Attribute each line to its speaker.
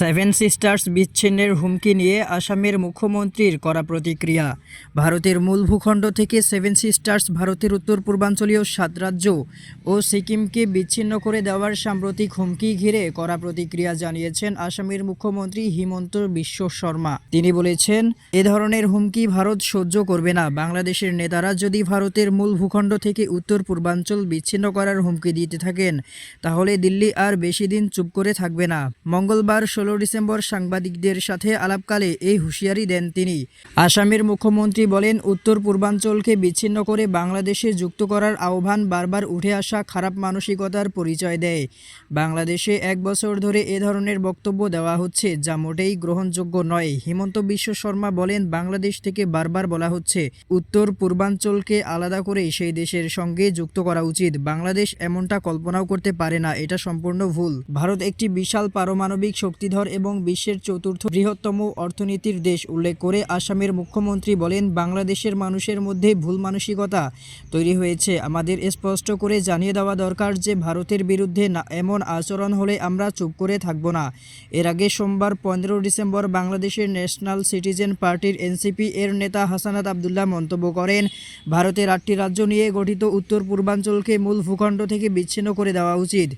Speaker 1: Seven sisters বিচ্ছিন্নের হুমকি নিয়ে আসামের মুখ্যমন্ত্রীর করা প্রতিক্রিয়া। ভারতের মূল ভূখণ্ড থেকে সেভেন সিস্টার্স ভারতের উত্তর পূর্বাঞ্চলীয় সাত রাজ্য ও সিকিমকে বিচ্ছিন্ন করে দেওয়ার সাম্প্রতিক হুমকি ঘিরে করা প্রতিক্রিয়া জানিয়েছেন আসামের মুখ্যমন্ত্রী হিমন্ত বিশ্ব শর্মা। তিনি বলেছেন, এ ধরনের হুমকি ভারত সহ্য করবে না। বাংলাদেশের নেতারা যদি ভারতের মূল ভূখণ্ড থেকে উত্তর পূর্বাঞ্চল বিচ্ছিন্ন করার হুমকি দিতে থাকেন, তাহলে দিল্লি আর বেশি দিন চুপ করে থাকবে না। মঙ্গলবার ষোলো ডিসেম্বর সাংবাদিকদের সাথে আলাপকালে এই হুঁশিয়ারি দেন তিনি। আসামের মুখ্যমন্ত্রী বলেন, উত্তর পূর্বাঞ্চলকে বিচ্ছিন্ন করে বাংলাদেশে যুক্ত করার আহ্বান বারবার উঠে আসা খারাপ মানসিকতার পরিচয় দেয়। বাংলাদেশে এক বছর ধরে এ ধরনের বক্তব্য দেওয়া হচ্ছে, যা মোটেই গ্রহণযোগ্য নয়। হিমন্ত বিশ্ব শর্মা বলেন, বাংলাদেশ থেকে বারবার বলা হচ্ছে, উত্তর পূর্বাঞ্চলকে আলাদা করে সেই দেশের সঙ্গে যুক্ত করা উচিত। বাংলাদেশ এমনটা কল্পনাও করতে পারে না, এটা সম্পূর্ণ ভুল। ভারত একটি বিশাল পারমাণবিক শক্তিধর এবং বিশ্বের চতুর্থ বৃহত্তম অর্থনীতির দেশ উল্লেখ করে আসামের মুখ্যমন্ত্রী বলেন, বাংলাদেশের মানুষের মধ্যে ভুল মানসিকতা তৈরি হয়েছে। আমাদের স্পষ্ট করে জানিয়ে দেওয়া দরকার যে, ভারতের বিরুদ্ধে এমন আচরণ হলে আমরা চুপ করে থাকব না। এর আগে সোমবার পনেরো ডিসেম্বর বাংলাদেশের ন্যাশনাল সিটিজেন পার্টির এনসিপি এর নেতা হাসানাত আবদুল্লাহ মন্তব্য করেন, ভারতের আটটি রাজ্য নিয়ে গঠিত উত্তর পূর্বাঞ্চলকে মূল ভূখণ্ড থেকে বিচ্ছিন্ন করে দেওয়া উচিত।